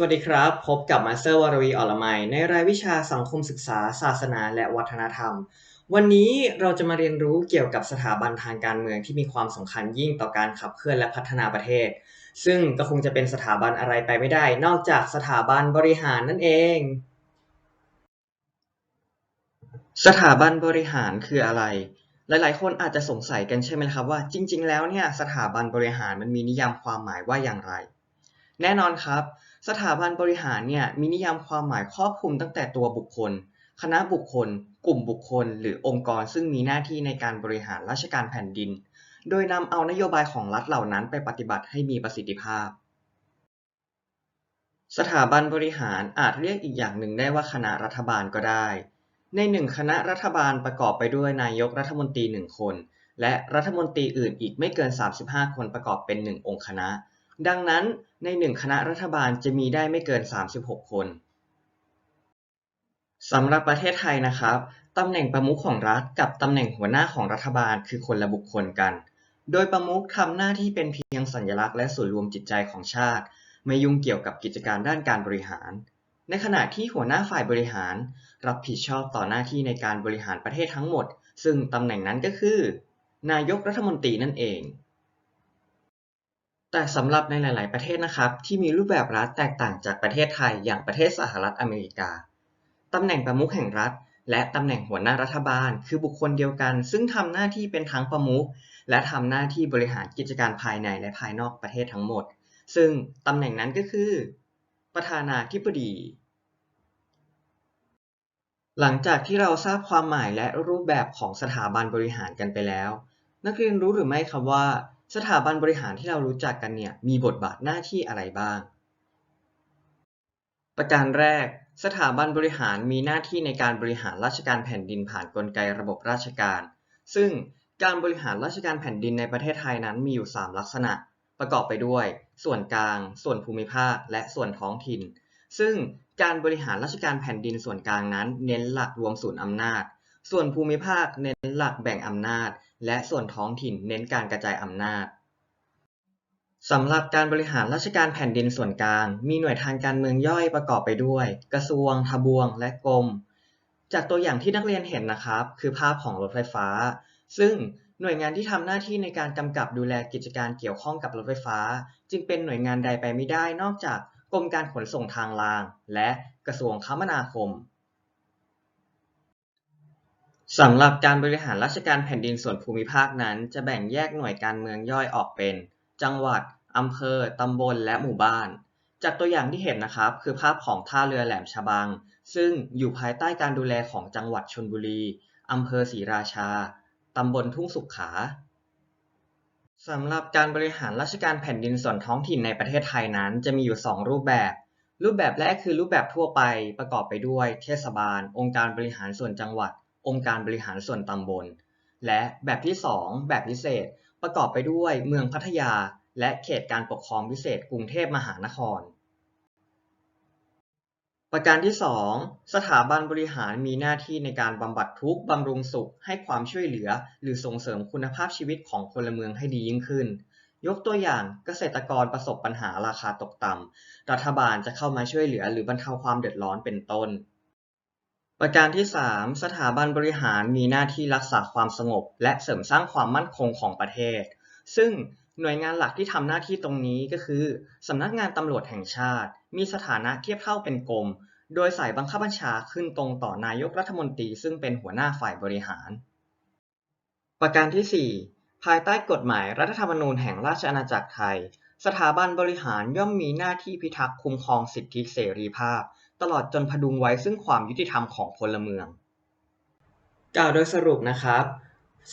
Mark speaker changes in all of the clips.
Speaker 1: สวัสดีครับ พบกับมาสเตอร์วรวีอรมัย ในรายวิชาสังคมศึกษา ศาสนา และวัฒนธรรม วันนี้เราจะมาเรียนรู้เกี่ยวกับสถาบันทางการเมืองที่มีความสำคัญยิ่งต่อการขับเคลื่อนและพัฒนาประเทศ ซึ่งก็คงจะเป็นสถาบันอะไรไปไม่ได้ นอกจากสถาบันบริหารนั่นเอง สถาบันบริหารคืออะไร หลาย ๆ คนอาจจะสงสัยกันใช่ไหมครับว่าจริง ๆ แล้วเนี่ยสถาบันบริหารมันมีนิยามความหมายว่าอย่างไร แน่นอนครับ สถาบันบริหารเนี่ยมีนิยามความหมายครอบคลุมตั้งแต่ตัวบุคคล คณะบุคคล กลุ่มบุคคล หรือองค์กรซึ่งมีหน้าที่ในการบริหารราชการแผ่นดิน โดยนำเอานโยบายของรัฐเหล่านั้นไปปฏิบัติให้มีประสิทธิภาพ สถาบันบริหารอาจเรียกอีกอย่างหนึ่งได้ว่าคณะรัฐบาลก็ได้ ในหนึ่งคณะรัฐบาลประกอบไปด้วยนายกรัฐมนตรีหนึ่งคน และรัฐมนตรีอื่นอีกไม่เกิน 35 คนประกอบเป็นหนึ่งองค์คณะ ดังนั้นในหนึ่งคณะรัฐบาลจะมีได้ไม่เกิน 36 คนสำหรับประเทศไทยนะครับตำแหน่งประมุขของรัฐกับตำแหน่งหัวหน้าของรัฐบาลคือคนละบุคคลกัน โดยประมุขทำหน้าที่เป็นเพียงสัญลักษณ์และส่วนรวมจิตใจของชาติ ไม่ยุ่งเกี่ยวกับกิจการด้านการบริหาร ในขณะที่หัวหน้าฝ่ายบริหาร รับผิดชอบต่อหน้าที่ในการบริหารประเทศทั้งหมด ซึ่งตำแหน่งนั้นก็คือ นายกรัฐมนตรีนั่นเอง แต่สำหรับในหลาย ๆ ประเทศนะครับที่มีรูปแบบรัฐแตกต่างจากประเทศไทยอย่างประเทศสหรัฐอเมริกาตำแหน่งประมุขแห่งรัฐ และตำแหน่งหัวหน้ารัฐบาล คือบุคคลเดียวกัน ซึ่งทำหน้าที่เป็นทั้งประมุขและทำหน้าที่บริหารกิจการภายในและภายนอกประเทศทั้งหมด ซึ่งตำแหน่งนั้นก็คือ ประธานาธิบดี หลังจากที่เราทราบความหมายและรูปแบบของสถาบันบริหารกันไปแล้ว นักเรียนรู้หรือไม่ครับว่า สถาบันบริหารที่เรารู้จักกันเนี่ยมีบทบาทหน้าที่อะไรบ้าง ประการแรก สถาบันบริหารมีหน้าที่ในการบริหารราชการแผ่นดินผ่านกลไกระบบราชการ ซึ่งการบริหารราชการแผ่นดินในประเทศไทยนั้นมีอยู่ 3 ลักษณะ ประกอบไปด้วย ส่วนกลาง ส่วนภูมิภาค และส่วนท้องถิ่น ซึ่งการบริหารราชการแผ่นดินส่วนกลางนั้น เน้นหลักรวมศูนย์อำนาจ ส่วนภูมิภาคเน้นหลักแบ่งอำนาจ และส่วนท้องถิ่นเน้นการกระจายอำนาจสำหรับการบริหารราชการแผ่นดินส่วนกลาง มีหน่วยทางการเมืองย่อยประกอบไปด้วย กระทรวง ทบวง และกรม จากตัวอย่างที่นักเรียนเห็นนะครับ คือภาพของรถไฟฟ้า ซึ่งหน่วยงานที่ทำหน้าที่ในการกำกับดูแลกิจการเกี่ยวข้องกับรถไฟฟ้า จึงเป็นหน่วยงานใดไปไม่ได้นอกจากกรมการขนส่งทางราง และกระทรวงคมนาคม สำหรับการบริหารราชการแผ่นดินส่วนภูมิภาคนั้น จะแบ่งแยกหน่วยการเมืองย่อยออกเป็น จังหวัด อำเภอ ตำบล และหมู่บ้าน จากตัวอย่างที่เห็นนะครับ คือภาพของท่าเรือแหลมฉบัง ซึ่งอยู่ภายใต้การดูแลของจังหวัดชลบุรี อำเภอศรีราชา ตำบลทุ่งสุขขาสำหรับการบริหารราชการแผ่นดินส่วนท้องถิ่นในประเทศไทยนั้น จะมีอยู่ 2 รูปแบบ รูปแบบแรกคือรูปแบบทั่วไปประกอบไปด้วย เทศบาล องค์การบริหารส่วนจังหวัด องค์การบริหารส่วนตำบล และแบบที่ 2 แบบพิเศษประกอบไปด้วยเมืองพัทยา และเขตการปกครองพิเศษกรุงเทพมหานคร ประการที่ 2 สถาบันบริหารมีหน้าที่ในการบำบัดทุกข์บำรุงสุข ให้ความช่วยเหลือ หรือส่งเสริมคุณภาพชีวิตของพลเมืองให้ดียิ่งขึ้นยกตัวอย่างเกษตรกรประสบปัญหาราคาตกต่ำ รัฐบาลจะเข้ามาช่วยเหลือหรือบรรเทาความเดือดร้อนเป็นต้น ประการที่ 3 สถาบันบริหารมีหน้าที่รักษาความสงบ และเสริมสร้างความมั่นคงของประเทศ ซึ่งหน่วยงานหลักที่ทำหน้าที่ตรงนี้ก็คือสำนักงานตำรวจแห่งชาติ มีสถานะเทียบเท่าเป็นกรม โดยสายบังคับบัญชาขึ้นตรงต่อนายกรัฐมนตรีซึ่งเป็นหัวหน้าฝ่ายบริหาร ประการที่ 4 ภายใต้กฎหมายรัฐธรรมนูญแห่งราชอาณาจักรไทย สถาบันบริหารย่อมมีหน้าที่พิทักษ์คุ้มครองสิทธิเสรีภาพ ตลอดจนพดุงไว้ซึ่งความยุติธรรมของพลเมือง กล่าวโดยสรุปนะครับ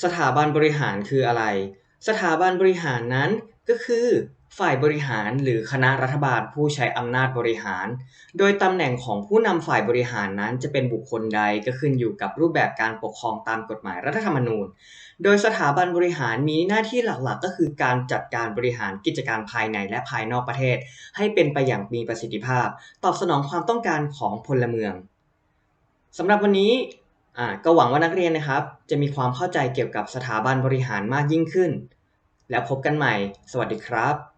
Speaker 1: สถาบันบริหารคืออะไร สถาบันบริหารนั้นก็คือ ฝ่ายบริหารหรือคณะรัฐบาลผู้ใช้อำนาจบริหาร โดยตำแหน่งของผู้นำฝ่ายบริหารนั้นจะเป็นบุคคลใดก็ขึ้นอยู่กับรูปแบบการปกครองตามกฎหมายรัฐธรรมนูญ โดยสถาบันบริหารมีหน้าที่หลักๆ ก็คือการจัดการบริหารกิจการภายในและภายนอกประเทศ ให้เป็นไปอย่างมีประสิทธิภาพ ตอบสนองความต้องการของพลเมืองสำหรับวันนี้ก็หวังว่านักเรียนนะครับ จะมีความเข้าใจเกี่ยวกับสถาบันบริหารมากยิ่งขึ้น แล้วพบกันใหม่ สวัสดีครับ